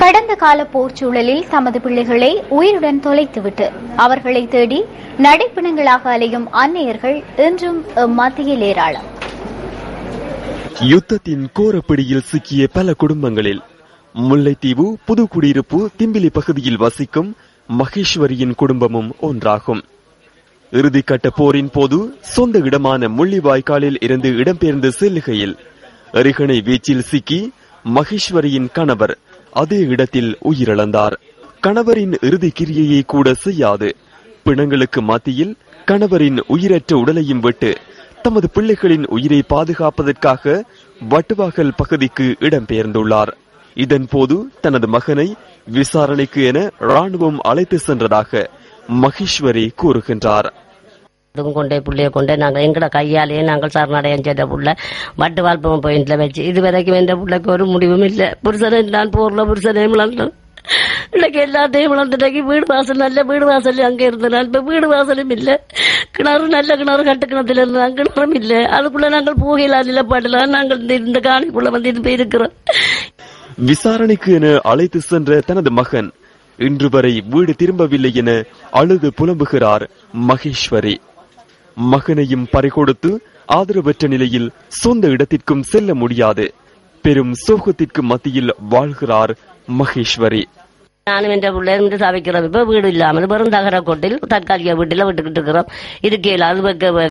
கடந்த கால போர் சூழலில் தமது பிள்ளைகளை உயிருடன் தொலைத்துவிட்டு அவர்களை தேடி நடைப்பிணங்களாக அலையும் அன்னையர்கள் இன்றும் மத்தியில் ஏராளம். யுத்தத்தின் கோரப்பிடியில் சிக்கிய பல குடும்பங்களில் முல்லைத்தீவு புதுக்குடியிருப்பு திம்பிலி பகுதியில் வசிக்கும் மகேஸ்வரியின் குடும்பமும் ஒன்றாகும். இறுதிக்கட்ட போரின் போது சொந்த இடமான முள்ளிவாய்க்காலில் இருந்து இடம்பெயர்ந்து செல்லுகையில் அருகணை வீச்சில் சிக்கி மகேஸ்வரியின் கணவர் அதே இடத்தில் உயிரிழந்தார். கணவரின் இறுதி கிரியையை கூட செய்யாது. பிணங்களுக்கு மத்தியில் கணவரின் உயிரற்ற உடலையும் விட்டு தமது பிள்ளைகளின் உயிரை பாதுகாப்பதற்காக வட்டுவாகல் பகுதிக்கு இடம்பெயர்ந்துள்ளார். இதன்போது தனது மகனை விசாரணைக்கு என ராணுவம் அழைத்து சென்றதாக மகேஸ்வரி கூறுகின்றார். இதுவும் கொண்டே புள்ளைய கொண்டே நாங்கள் எங்களோட கையாலேயே நாங்கள் சரணடையம் செய்த புள்ள. மட்டு வாழ்ப்பம் பாயிண்ட்ல வச்சு இது வரைக்கும் எந்த பிள்ளைக்கு ஒரு முடிவும் இல்லை. புருஷனே நான் போர்ல புருஷனே இழந்தோம் இன்னைக்கு எல்லாத்தையும் இழந்துட்டாக்கி வீடு வாசல் நல்ல வீடு வாசல் அங்கே இருந்தனால் இப்போ வீடு வாசலும் இல்லை. கிணறு நல்ல கிணறு கட்டு கிணத்துல இருந்தாங்க கிணறும் இல்லை. அதுக்குள்ள நாங்கள் போகையில நிலப்பாடலாம் நாங்கள் இந்த- இந்த காணிக்குள்ள வந்து இது போய் இருக்கிறோம் விசாரணைக்கு என அழைத்து சென்ற தனது மகன் இன்று வரை வீடு திரும்பவில்லை என அழுது புலம்புகிறார் மகேஸ்வரி. மகனையும் பறிகொடுத்து ஆதரவற்ற நிலையில் சொந்த இடத்திற்கும் செல்ல முடியாது. பெரும் சோகத்திற்கு மத்தியில் வாழ்கிறார் மகேஸ்வரி. நானும் என்ற பிள்ளை இருந்து சமைக்கிறோம் இப்ப வீடு இல்லாமல் வெறும் தகர கொட்டில் தற்காலிக வீட்டில் விட்டுக்கிட்டு இருக்கிறோம். இருக்கையில் அது வைக்க